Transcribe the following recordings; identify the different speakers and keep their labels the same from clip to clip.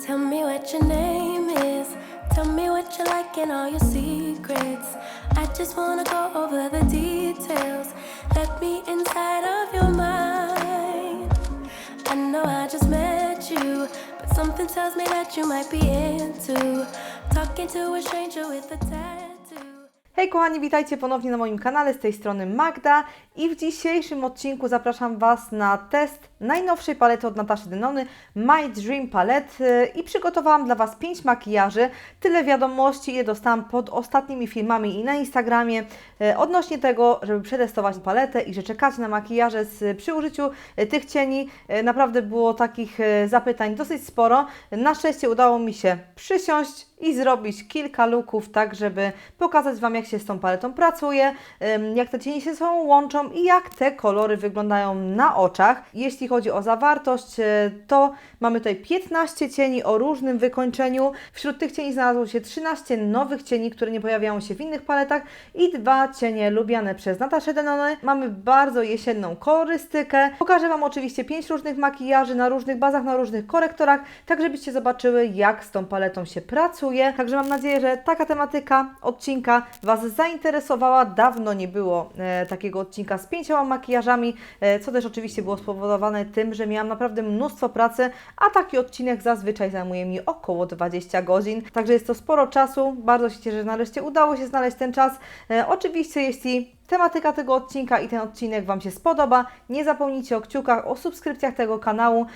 Speaker 1: Tell me what your name is. Tell me what you like and all your secrets. I just wanna go over the details. Let me inside of your mind. I know I just met you, but something tells me that you might be into talking to a stranger with a tattoo.
Speaker 2: Hej kochani, witajcie ponownie na moim kanale, z tej strony Magda i w dzisiejszym odcinku zapraszam Was na test najnowszej palety od Nataszy Denony, My Dream Palette i przygotowałam dla Was 5 makijaży, tyle wiadomości, ile dostałam pod ostatnimi filmami i na Instagramie e, odnośnie tego, żeby przetestować paletę i że czekacie na makijaże z, przy użyciu tych cieni. Naprawdę było takich zapytań dosyć sporo. Na szczęście udało mi się przysiąść i zrobić kilka looków, tak żeby pokazać Wam, jak się z tą paletą pracuje, jak te cienie się ze sobą łączą i jak te kolory wyglądają na oczach. Jeśli chodzi o zawartość, e, to mamy tutaj 15 cieni o różnym wykończeniu. Wśród tych cieni znalazło się 13 nowych cieni, które nie pojawiają się w innych paletach i dwa cienie lubiane przez Nataszę Denone. Mamy bardzo jesienną kolorystykę. Pokażę Wam oczywiście 5 różnych makijaży na różnych bazach, na różnych korektorach, tak żebyście zobaczyły, jak z tą paletą się pracuje. Także mam nadzieję, że taka tematyka odcinka Was zainteresowała. Dawno nie było e, takiego odcinka z pięcioma makijażami, e, co też oczywiście było spowodowane tym, że miałam naprawdę mnóstwo pracy, a taki odcinek zazwyczaj zajmuje mi około 20 godzin. Także jest to sporo czasu. Bardzo się cieszę, że nareszcie udało się znaleźć ten czas. E, oczywiście, jeśli tematyka tego odcinka i ten odcinek Wam się spodoba, nie zapomnijcie o kciukach, o subskrypcjach tego kanału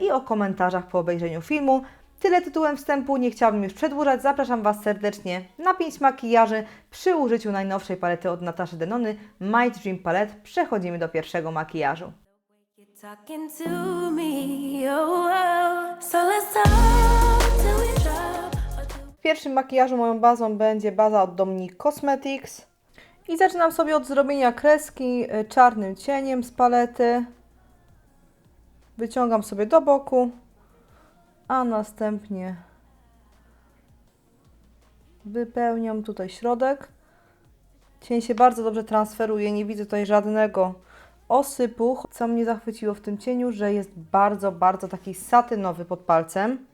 Speaker 2: i o komentarzach po obejrzeniu filmu. Tyle tytułem wstępu, nie chciałabym już przedłużać. Zapraszam Was serdecznie na 5 makijaży przy użyciu najnowszej palety od Nataszy Denony, My Dream Palette. Przechodzimy do pierwszego makijażu. W pierwszym makijażu moją bazą będzie baza od Dominique Cosmetics. I zaczynam sobie od zrobienia kreski y, czarnym cieniem z palety. Wyciągam sobie do boku, a następnie wypełniam tutaj środek. Cień się bardzo dobrze transferuje, nie widzę tutaj żadnego osypu. Co mnie zachwyciło w tym cieniu, że jest bardzo, bardzo taki satynowy pod palcem.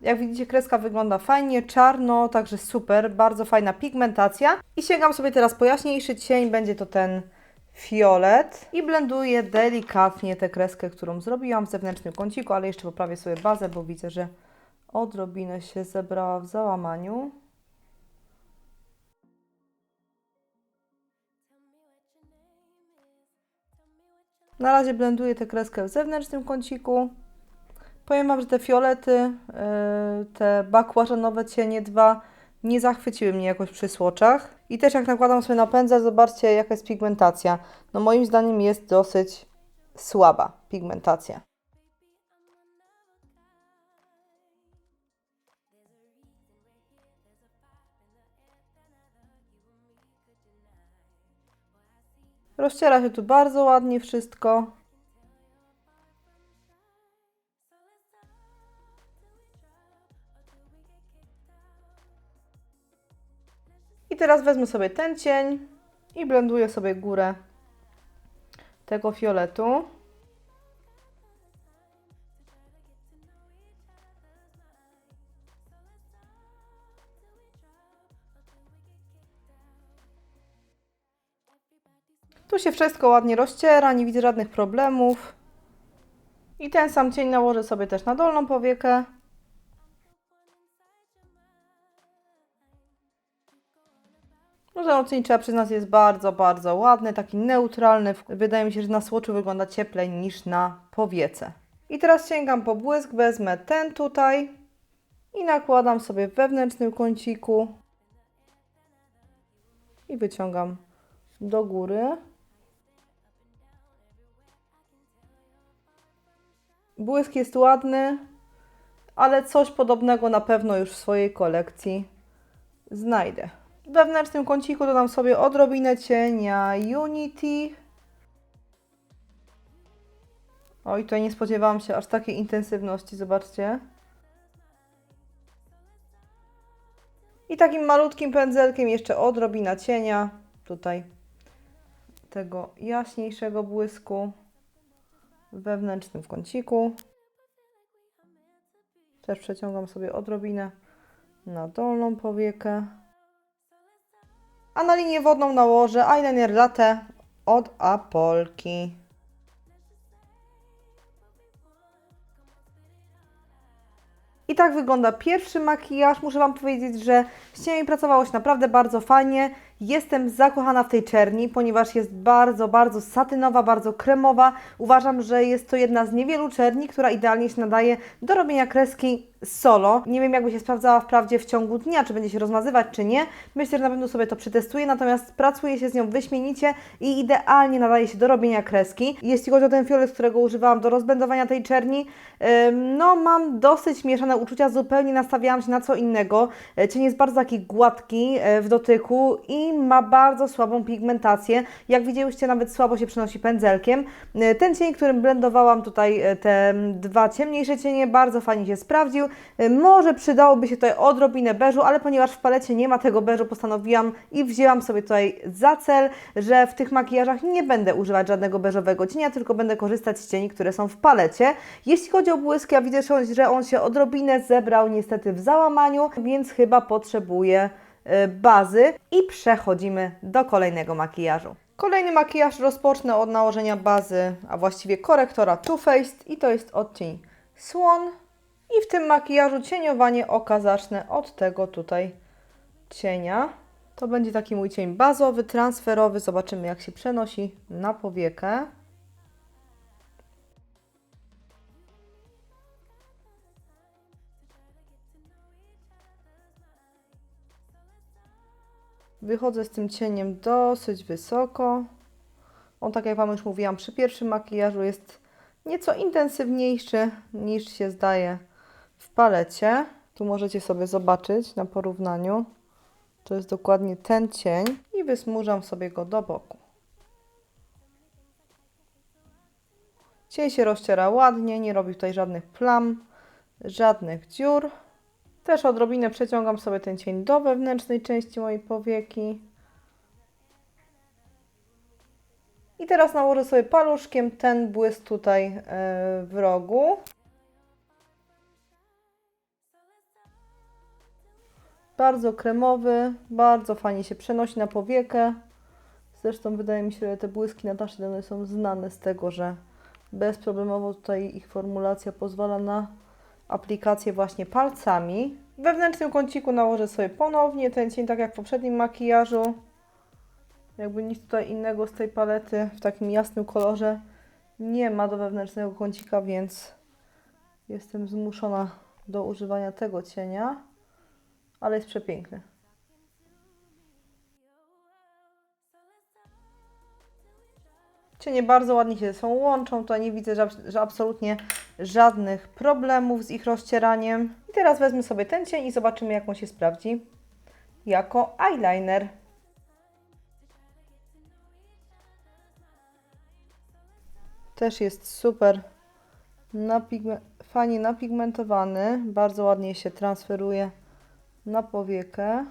Speaker 2: Jak widzicie, kreska wygląda fajnie, czarno, także super, bardzo fajna pigmentacja. I sięgam sobie teraz po jaśniejszy cień, będzie to ten fiolet. I blenduję delikatnie tę kreskę, którą zrobiłam w zewnętrznym kąciku, ale jeszcze poprawię sobie bazę, bo widzę, że odrobinę się zebrała w załamaniu. Na razie blenduję tę kreskę w zewnętrznym kąciku. Powiem Wam, że te fiolety, yy, te bakłażanowe cienie dwa nie zachwyciły mnie jakoś przy słoczach. I też jak nakładam sobie na pędzel, zobaczcie jaka jest pigmentacja. No moim zdaniem jest dosyć słaba pigmentacja. Rozciera się tu bardzo ładnie wszystko. Teraz wezmę sobie ten cień i blenduję sobie górę tego fioletu. Tu się wszystko ładnie rozciera, nie widzę żadnych problemów. I ten sam cień nałożę sobie też na dolną powiekę. No ten odcień trzeba przyznać jest bardzo, bardzo ładny, taki neutralny. Wydaje mi się, że na słoczu wygląda cieplej niż na powiece. I teraz sięgam po błysk, wezmę ten tutaj i nakładam sobie w wewnętrznym kąciku i wyciągam do góry. Błysk jest ładny, ale coś podobnego na pewno już w swojej kolekcji znajdę. Wewnętrznym kąciku dodam sobie odrobinę cienia Unity. Oj, tutaj nie spodziewałam się aż takiej intensywności, zobaczcie. I takim malutkim pędzelkiem jeszcze odrobina cienia. Tutaj tego jaśniejszego błysku. wewnętrznym w kąciku. Też przeciągam sobie odrobinę na dolną powiekę. A na linię wodną nałożę eyeliner latte od Apolki. I tak wygląda pierwszy makijaż. Muszę Wam powiedzieć, że z cieniami pracowało się naprawdę bardzo fajnie. Jestem zakochana w tej czerni, ponieważ jest bardzo, bardzo satynowa, bardzo kremowa. Uważam, że jest to jedna z niewielu czerni, która idealnie się nadaje do robienia kreski solo. Nie wiem, jakby się sprawdzała wprawdzie w ciągu dnia, czy będzie się rozmazywać, czy nie. Myślę, że na pewno sobie to przetestuję, natomiast pracuje się z nią wyśmienicie i idealnie nadaje się do robienia kreski. Jeśli chodzi o ten fiolet, którego używałam do rozblendowania tej czerni, no mam dosyć mieszane uczucia, zupełnie nastawiałam się na co innego. E, Cień jest bardzo taki gładki e, w dotyku i ma bardzo słabą pigmentację. Jak widzieliście, nawet słabo się przenosi pędzelkiem. E, Ten cień, którym blendowałam tutaj e, te dwa ciemniejsze cienie, bardzo fajnie się sprawdził. E, Może przydałoby się tutaj odrobinę beżu, ale ponieważ w palecie nie ma tego beżu, postanowiłam i wzięłam sobie tutaj za cel, że w tych makijażach nie będę używać żadnego beżowego cienia, tylko będę korzystać z cieni, które są w palecie. Jeśli chodzi o błysk, ja widzę, że on- się odrobinę zebrał niestety w załamaniu, więc chyba potrzebuję bazy i przechodzimy do kolejnego makijażu. Kolejny makijaż rozpocznę od nałożenia bazy, a właściwie korektora Too Faced i to jest odcień Swan. I w tym makijażu cieniowanie oka zacznę od tego tutaj cienia. To będzie taki mój cień bazowy, transferowy. Zobaczymy jak się przenosi na powiekę. Wychodzę z tym cieniem dosyć wysoko. On, tak jak Wam już mówiłam, przy pierwszym makijażu jest nieco intensywniejszy niż się zdaje w palecie. Tu możecie sobie zobaczyć na porównaniu. To jest dokładnie ten cień i wysmużam sobie go do boku. Cień się rozciera ładnie, nie robi tutaj żadnych plam, żadnych dziur. Też odrobinę przeciągam sobie ten cień do wewnętrznej części mojej powieki. I teraz nałożę sobie paluszkiem ten błysk tutaj e, w rogu. Bardzo kremowy, bardzo fajnie się przenosi na powiekę. Zresztą wydaje mi się, że te błyski Nataszy Deny są znane z tego, że bezproblemowo tutaj ich formulacja pozwala na aplikację właśnie palcami. W wewnętrznym kąciku nałożę sobie ponownie ten cień, tak jak w poprzednim makijażu. Jakby nic tutaj innego z tej palety w takim jasnym kolorze nie ma do wewnętrznego kącika, więc jestem zmuszona do używania tego cienia, ale jest przepiękny. Cienie bardzo ładnie się ze sobą łączą, to nie widzę, że, że absolutnie żadnych problemów z ich rozcieraniem. I teraz wezmę sobie ten cień i zobaczymy, jak on się sprawdzi jako eyeliner. Też jest super napigme- fajnie napigmentowany, bardzo ładnie się transferuje na powiekę.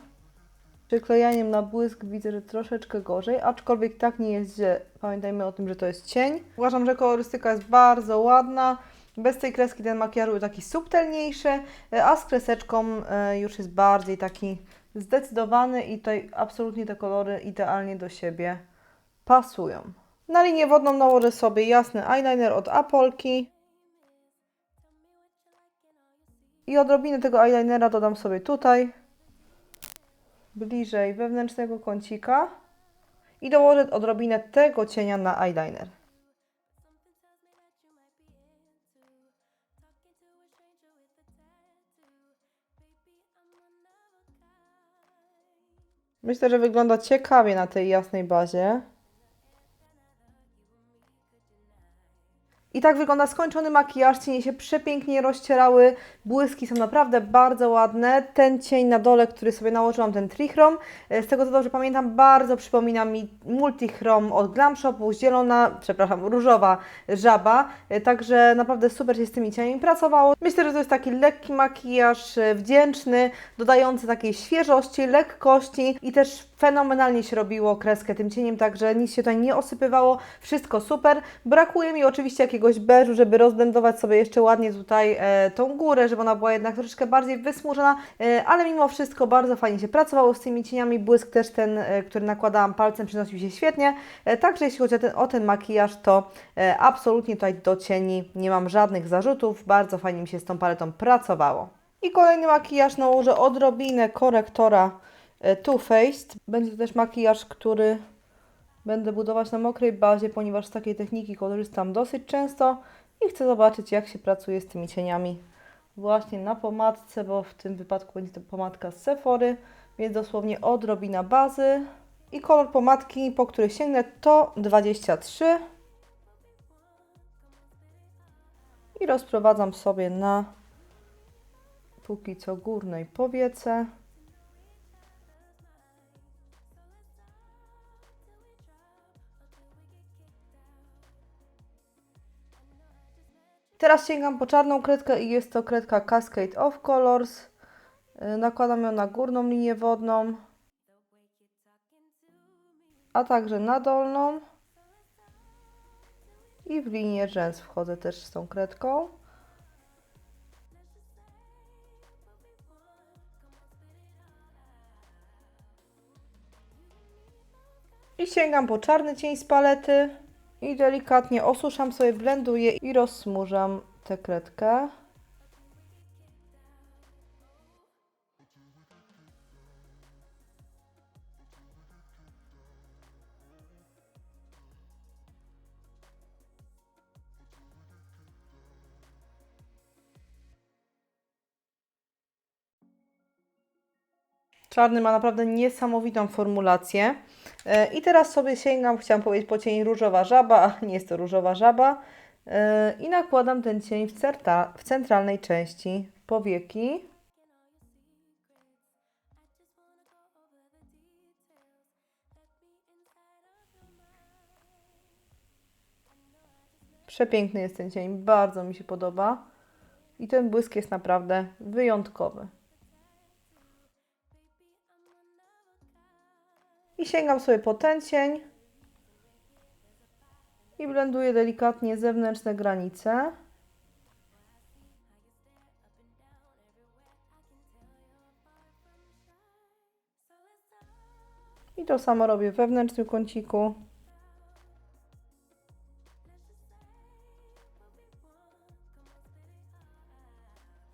Speaker 2: Przyklejaniem na błysk widzę, że troszeczkę gorzej, aczkolwiek tak nie jest, że pamiętajmy o tym, że to jest cień. Uważam, że kolorystyka jest bardzo ładna. Bez tej kreski ten makijaż był taki subtelniejszy, a z kreseczką e, już jest bardziej taki zdecydowany i tutaj absolutnie te kolory idealnie do siebie pasują. Na linię wodną nałożę sobie jasny eyeliner od Apolki. I odrobinę tego eyelinera dodam sobie tutaj, bliżej wewnętrznego kącika. I dołożę odrobinę tego cienia na eyeliner. Myślę, że wygląda ciekawie na tej jasnej bazie. I tak wygląda skończony makijaż. Cienie się przepięknie rozcierały. Błyski są naprawdę bardzo ładne. Ten cień na dole, który sobie nałożyłam, ten trichrom, e, z tego co dobrze pamiętam, bardzo przypomina mi multichrom od Glam Shopu, zielona, przepraszam, różowa żaba. E, Także naprawdę super się z tymi cieniami pracowało. Myślę, że to jest taki lekki makijaż, e, wdzięczny, dodający takiej świeżości, lekkości i też fenomenalnie się robiło kreskę tym cieniem, także nic się tutaj nie osypywało, wszystko super. Brakuje mi oczywiście jakiegoś beżu, żeby rozblendować sobie jeszcze ładnie tutaj e, tą górę, żeby ona była jednak troszeczkę bardziej wysmużona, e, ale mimo wszystko bardzo fajnie się pracowało z tymi cieniami. Błysk też ten, e, który nakładałam palcem, przynosił się świetnie. E, także jeśli chodzi o ten, o ten makijaż, to e, absolutnie tutaj do cieni nie mam żadnych zarzutów. Bardzo fajnie mi się z tą paletą pracowało. I kolejny makijaż nałożę odrobinę korektora Too Faced. Będzie to też makijaż, który będę budować na mokrej bazie, ponieważ z takiej techniki korzystam dosyć często i chcę zobaczyć, jak się pracuje z tymi cieniami właśnie na pomadce, bo w tym wypadku będzie to pomadka z Sephory, więc dosłownie odrobina bazy. I kolor pomadki, po który sięgnę, to 23. I rozprowadzam sobie na póki co górnej powiece. Teraz sięgam po czarną kredkę i jest to kredka Cascade of Colors. Yy, Nakładam ją na górną linię wodną, a także na dolną. I w linię rzęs wchodzę też z tą kredką. I sięgam po czarny cień z palety i delikatnie osuszam sobie, blenduję i rozsmużam tę kredkę. Czarny ma naprawdę niesamowitą formulację. E, I teraz sobie sięgam, chciałam powiedzieć po cień różowa żaba, a nie jest to różowa żaba. E, I nakładam ten cień w, certa, w centralnej części powieki. Przepiękny jest ten cień, bardzo mi się podoba. I ten błysk jest naprawdę wyjątkowy. I sięgam sobie po ten cień i blenduję delikatnie zewnętrzne granice. I to samo robię w wewnętrznym kąciku.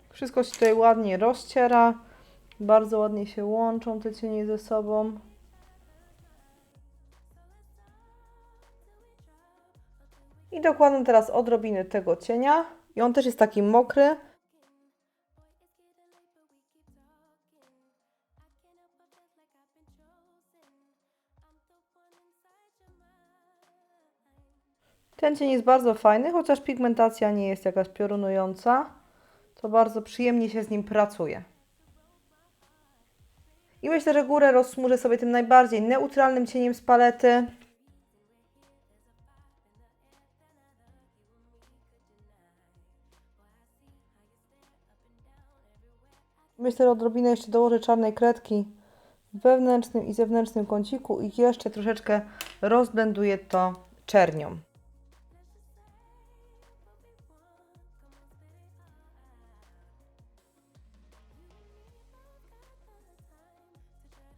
Speaker 2: Wszystko się tutaj ładnie rozciera. Bardzo ładnie się łączą te cienie ze sobą. I dokładam teraz odrobinę tego cienia. I on też jest taki mokry. Ten cień jest bardzo fajny, chociaż pigmentacja nie jest jakaś piorunująca. To bardzo przyjemnie się z nim pracuje. I myślę, że górę rozsmużę sobie tym najbardziej neutralnym cieniem z palety. Myślę, że odrobinę jeszcze dołożę czarnej kredki w wewnętrznym i zewnętrznym kąciku i jeszcze troszeczkę rozblenduję to czernią.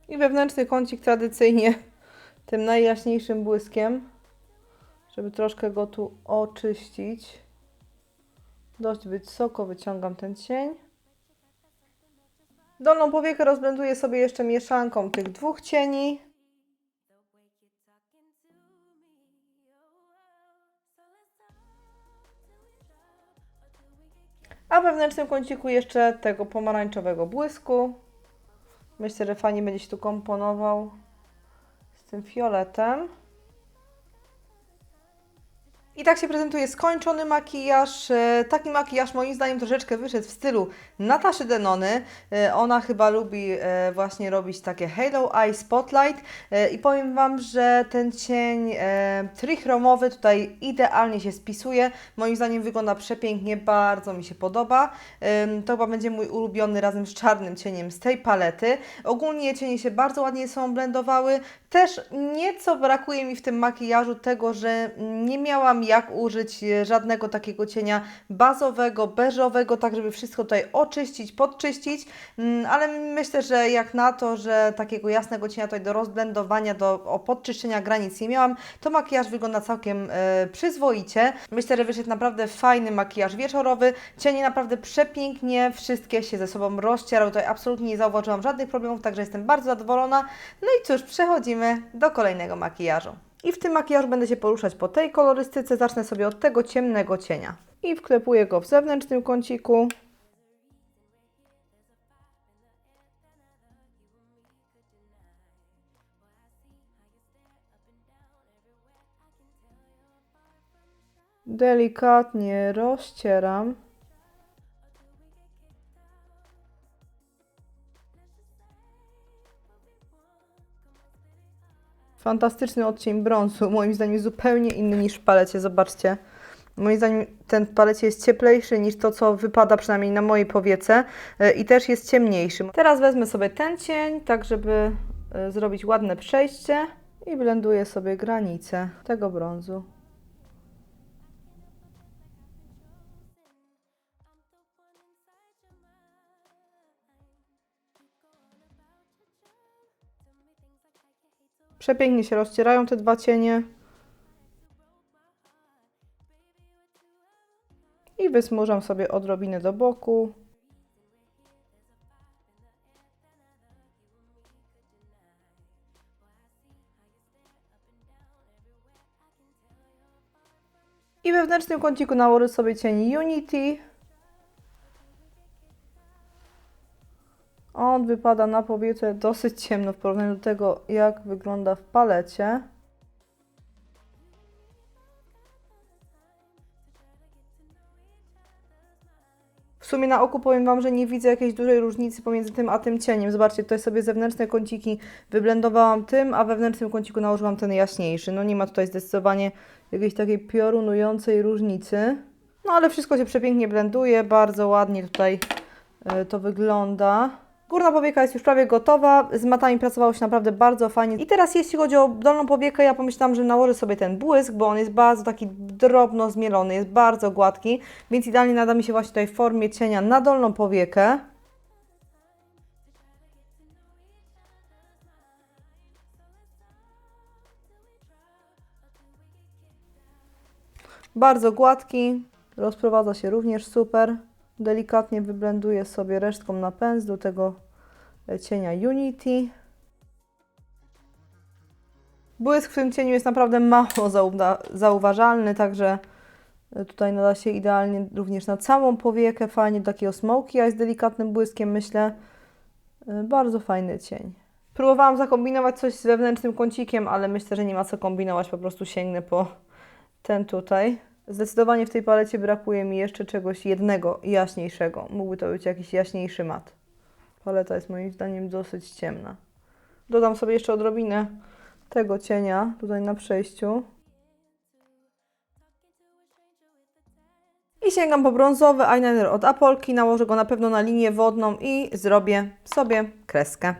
Speaker 2: I wewnętrzny kącik tradycyjnie tym najjaśniejszym błyskiem, żeby troszkę go tu oczyścić. Dość wysoko wyciągam ten cień. Dolną powiekę rozblenduję sobie jeszcze mieszanką tych dwóch cieni. A w wewnętrznym kąciku jeszcze tego pomarańczowego błysku. Myślę, że fajnie będzie się tu komponował z tym fioletem. I tak się prezentuje skończony makijaż. E, Taki makijaż moim zdaniem troszeczkę wyszedł w stylu Nataszy Denony. E, Ona chyba lubi e, właśnie robić takie Halo Eye Spotlight i powiem Wam, że ten cień trichromowy tutaj idealnie się spisuje. Moim zdaniem wygląda przepięknie, bardzo mi się podoba. To chyba będzie mój ulubiony razem z czarnym cieniem z tej palety. Ogólnie cienie się bardzo ładnie są blendowały. Te Też nieco brakuje mi w tym makijażu tego, że nie miałam jak użyć e, żadnego takiego cienia bazowego, beżowego, tak żeby wszystko tutaj oczyścić, podczyścić, Mm, ale myślę, że jak na to, że takiego jasnego cienia tutaj do rozblendowania, do podczyszczenia granic nie miałam, to makijaż wygląda całkiem e, przyzwoicie. Myślę, że wyszedł naprawdę fajny makijaż wieczorowy, cienie naprawdę przepięknie, wszystkie się ze sobą rozcierały, tutaj absolutnie nie zauważyłam żadnych problemów, także jestem bardzo zadowolona. No i cóż, przechodzimy do kolejnego makijażu. I w tym makijażu będę się poruszać po tej kolorystyce. Zacznę sobie od tego ciemnego cienia. I wklepuję go w zewnętrznym kąciku. Delikatnie rozcieram. Fantastyczny odcień brązu, moim zdaniem zupełnie inny niż w palecie, zobaczcie. Moim zdaniem ten w palecie jest cieplejszy niż to, co wypada przynajmniej na mojej powiece e, i też jest ciemniejszy. Teraz wezmę sobie ten cień, tak żeby e, zrobić ładne przejście i blenduję sobie granicę tego brązu. Przepięknie się rozcierają te dwa cienie. I wysmużam sobie odrobinę do boku. I we wewnętrznym kąciku nałożę sobie cień Unity. On wypada na powiece dosyć ciemno w porównaniu do tego, jak wygląda w palecie. W sumie na oku powiem Wam, że nie widzę jakiejś dużej różnicy pomiędzy tym a tym cieniem. Zobaczcie, tutaj sobie zewnętrzne kąciki wyblendowałam tym, a we wewnętrznym kąciku nałożyłam ten jaśniejszy. No nie ma tutaj zdecydowanie jakiejś takiej piorunującej różnicy. No ale wszystko się przepięknie blenduje, bardzo ładnie tutaj e, to wygląda. Górna powieka jest już prawie gotowa, z matami pracowało się naprawdę bardzo fajnie. I teraz jeśli chodzi o dolną powiekę, ja pomyślałam, że nałożę sobie ten błysk, bo on jest bardzo taki drobno zmielony, jest bardzo gładki, więc idealnie nada mi się właśnie tutaj w formie cienia na dolną powiekę. Bardzo gładki, rozprowadza się również super. Delikatnie wyblenduję sobie resztką na pędzlu tego cienia Unity. Błysk w tym cieniu jest naprawdę mało zauwa- zauważalny, także tutaj nada się idealnie również na całą powiekę, fajnie do takiego smoky eye z delikatnym błyskiem, myślę. E, Bardzo fajny cień. Próbowałam zakombinować coś z wewnętrznym kącikiem, ale myślę, że nie ma co kombinować, po prostu sięgnę po ten tutaj. Zdecydowanie w tej palecie brakuje mi jeszcze czegoś jednego jaśniejszego. Mógłby to być jakiś jaśniejszy mat. Paleta jest moim zdaniem dosyć ciemna. Dodam sobie jeszcze odrobinę tego cienia tutaj na przejściu. I sięgam po brązowy eyeliner od Apolki. Nałożę go na pewno na linię wodną i zrobię sobie kreskę.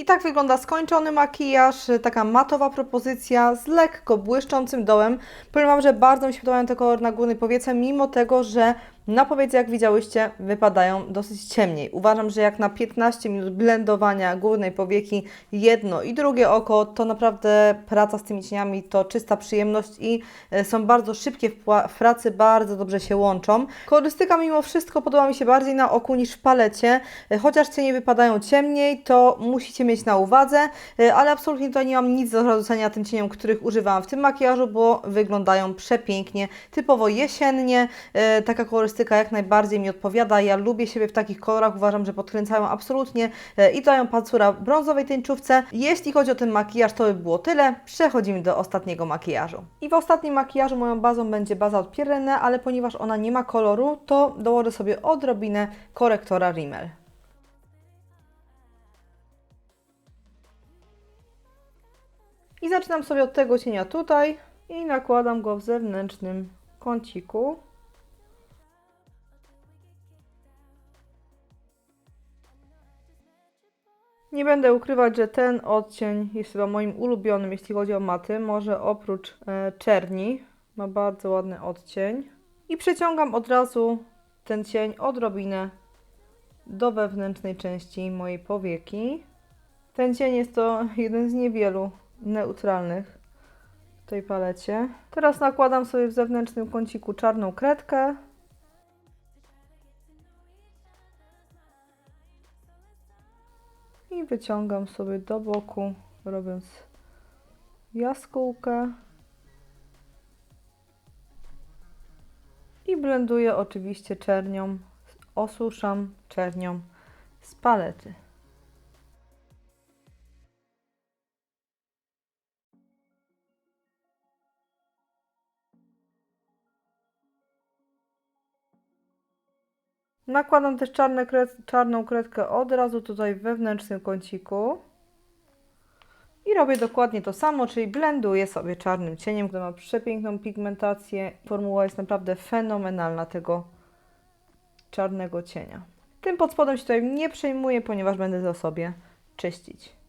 Speaker 2: I tak wygląda skończony makijaż, taka matowa propozycja z lekko błyszczącym dołem. Powiem Wam, że bardzo mi się podobają te kolory na górnej powiece, mimo tego, że na powiece, jak widziałyście, wypadają dosyć ciemniej. Uważam, że jak na 15 minut blendowania górnej powieki jedno i drugie oko, to naprawdę praca z tymi cieniami to czysta przyjemność i e, są bardzo szybkie w, pracy, bardzo dobrze się łączą. Kolorystyka mimo wszystko podoba mi się bardziej na oku niż w palecie, E, chociaż cienie wypadają ciemniej, to musicie mieć na uwadze, e, ale absolutnie tutaj nie mam nic do zarzucenia tym cieniom, których używałam w tym makijażu, bo wyglądają przepięknie, typowo jesiennie, taka kolorystyka kolorystyka jak najbardziej mi odpowiada. Ja lubię siebie w takich kolorach, uważam, że podkręcają absolutnie e, i dają pancura brązowej tęczówce. Jeśli chodzi o ten makijaż, to by było tyle. Przechodzimy do ostatniego makijażu. I w ostatnim makijażu moją bazą będzie baza od Pirenne, ale ponieważ ona nie ma koloru, to dołożę sobie odrobinę korektora Rimmel. I zaczynam sobie od tego cienia tutaj i nakładam go w zewnętrznym kąciku. Nie będę ukrywać, że ten odcień jest chyba moim ulubionym, jeśli chodzi o maty. Może oprócz e, czerni. Ma bardzo ładny odcień. I przeciągam od razu ten cień odrobinę do wewnętrznej części mojej powieki. Ten cień jest to jeden z niewielu neutralnych w tej palecie. Teraz nakładam sobie w zewnętrznym kąciku czarną kredkę. I wyciągam sobie do boku, robiąc jaskółkę. I blenduję oczywiście czernią, osuszam czernią z palety. Nakładam też czarną kredkę od razu tutaj w wewnętrznym kąciku. I robię dokładnie to samo, czyli blenduję sobie czarnym cieniem, który ma przepiękną pigmentację. Formuła jest naprawdę fenomenalna tego czarnego cienia. Tym pod spodem się tutaj nie przejmuję, ponieważ będę to sobie czyścić.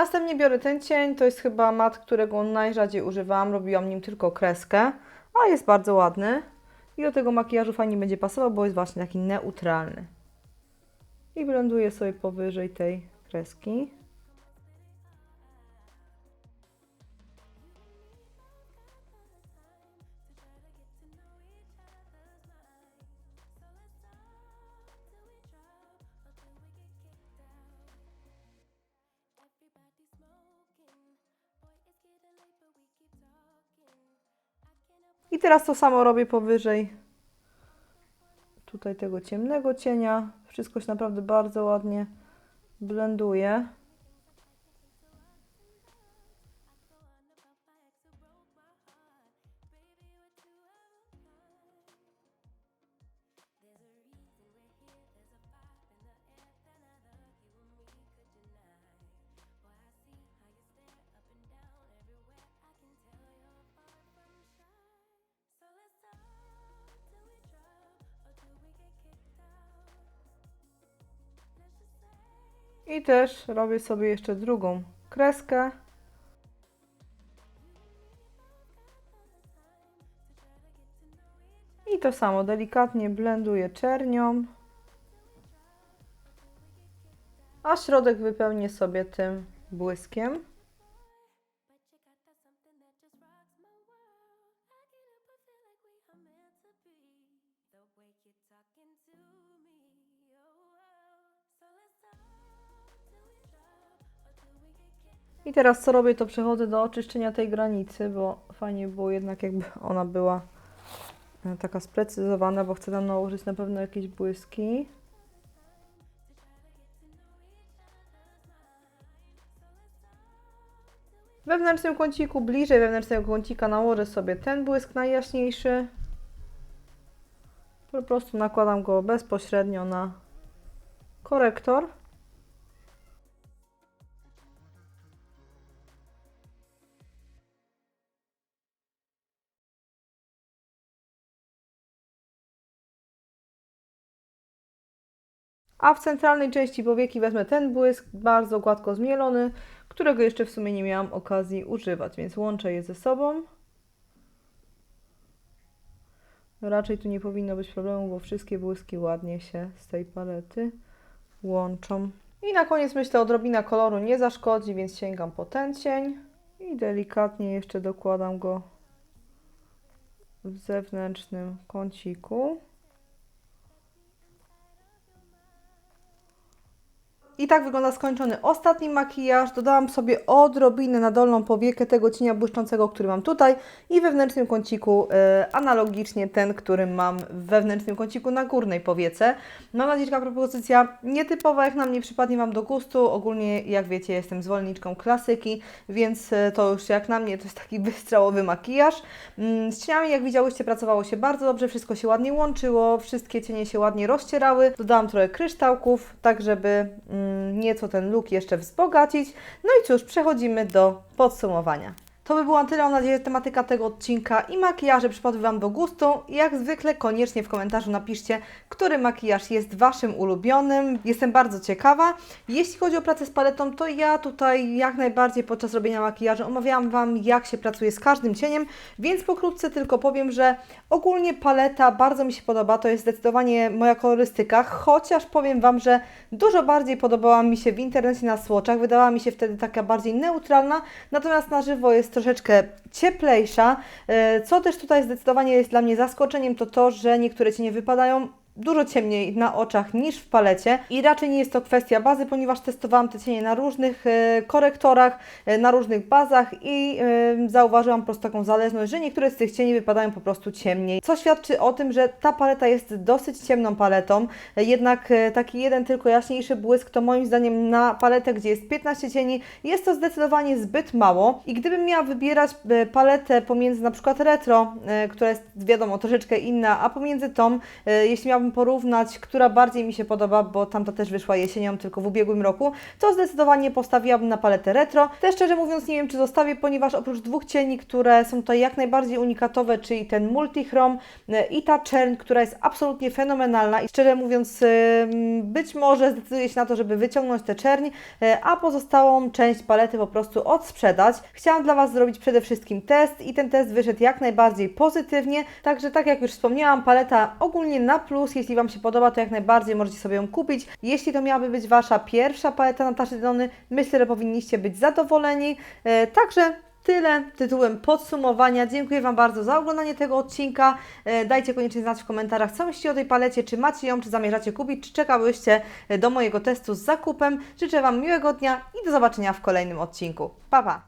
Speaker 2: Następnie biorę ten cień, to jest chyba mat, którego najrzadziej używam, robiłam nim tylko kreskę, a jest bardzo ładny i do tego makijażu fajnie będzie pasował, bo jest właśnie taki neutralny. I blenduję sobie powyżej tej kreski. I teraz to samo robię powyżej tutaj tego ciemnego cienia. Wszystko się naprawdę bardzo ładnie blenduje. I też robię sobie jeszcze drugą kreskę. I to samo delikatnie blenduję czernią. A środek wypełnię sobie tym błyskiem. I teraz co robię, to przechodzę do oczyszczenia tej granicy, bo fajnie było jednak jakby ona była e, taka sprecyzowana, bo chcę tam nałożyć na pewno jakieś błyski. W wewnętrznym kąciku, bliżej wewnętrznego kącika nałożę sobie ten błysk najjaśniejszy. Po prostu nakładam go bezpośrednio na korektor. A w centralnej części powieki wezmę ten błysk, bardzo gładko zmielony, którego jeszcze w sumie nie miałam okazji używać, więc łączę je ze sobą. Raczej tu nie powinno być problemu, bo wszystkie błyski ładnie się z tej palety łączą. I na koniec myślę, odrobina koloru nie zaszkodzi, więc sięgam po ten cień i delikatnie jeszcze dokładam go w zewnętrznym kąciku. I tak wygląda skończony ostatni makijaż. Dodałam sobie odrobinę na dolną powiekę tego cienia błyszczącego, który mam tutaj i we wewnętrznym kąciku e, analogicznie ten, który mam w wewnętrznym kąciku na górnej powiece. Mam nadzieję, że taka propozycja nietypowa, jak na mnie przypadnie Wam do gustu. Ogólnie, jak wiecie, jestem zwolenniczką klasyki, więc e, to już jak na mnie to jest taki wystrzałowy makijaż. Mm, Z cieniami, jak widziałyście, pracowało się bardzo dobrze, wszystko się ładnie łączyło, wszystkie cienie się ładnie rozcierały. Dodałam trochę kryształków, tak żeby mm, nieco ten look jeszcze wzbogacić. No i cóż, przechodzimy do podsumowania. To by było tyle, mam nadzieję, że tematyka tego odcinka i makijaże przypadły Wam do gustu. Jak zwykle koniecznie w komentarzu napiszcie, który makijaż jest Waszym ulubionym. Jestem bardzo ciekawa. Jeśli chodzi o pracę z paletą, to ja tutaj jak najbardziej podczas robienia makijażu omawiałam Wam, jak się pracuje z każdym cieniem, więc pokrótce tylko powiem, że ogólnie paleta bardzo mi się podoba, to jest zdecydowanie moja kolorystyka, chociaż powiem Wam, że dużo bardziej podobała mi się w internecie na swatchach, wydawała mi się wtedy taka bardziej neutralna, natomiast na żywo jest troszeczkę cieplejsza. E, Co też tutaj zdecydowanie jest dla mnie zaskoczeniem, to to, że niektóre cienie wypadają dużo ciemniej na oczach niż w palecie. I raczej nie jest to kwestia bazy, ponieważ testowałam te cienie na różnych e, korektorach, e, na różnych bazach i e, zauważyłam po prostu taką zależność, że niektóre z tych cieni wypadają po prostu ciemniej, co świadczy o tym, że ta paleta jest dosyć ciemną paletą, jednak taki jeden tylko jaśniejszy błysk to moim zdaniem na paletę, gdzie jest 15 cieni, jest to zdecydowanie zbyt mało. I gdybym miała wybierać paletę pomiędzy na przykład retro, która jest wiadomo troszeczkę inna, a pomiędzy tą, jeśli miałabym porównać, która bardziej mi się podoba, bo tamta też wyszła jesienią, tylko w ubiegłym roku, to zdecydowanie postawiłabym na paletę retro. Też szczerze mówiąc nie wiem, czy zostawię, ponieważ oprócz dwóch cieni, które są tutaj jak najbardziej unikatowe, czyli ten multichrom e, i ta czerń, która jest absolutnie fenomenalna i szczerze mówiąc em, być może zdecyduję się na to, żeby wyciągnąć tę czerń, e, a pozostałą część palety po prostu odsprzedać. Chciałam dla Was zrobić przede wszystkim test i ten test wyszedł jak najbardziej pozytywnie, także tak jak już wspomniałam, paleta ogólnie na plus, jeśli Wam się podoba, to jak najbardziej możecie sobie ją kupić. Jeśli to miałaby być Wasza pierwsza paleta Nataszy Denony, myślę, że powinniście być zadowoleni. E, Także Tyle tytułem podsumowania. Dziękuję Wam bardzo za oglądanie tego odcinka. E, Dajcie koniecznie znać w komentarzach, co myślicie o tej palecie, czy macie ją, czy zamierzacie kupić, czy czekałyście e, do mojego testu z zakupem. Życzę Wam miłego dnia i do zobaczenia w kolejnym odcinku. Pa, pa!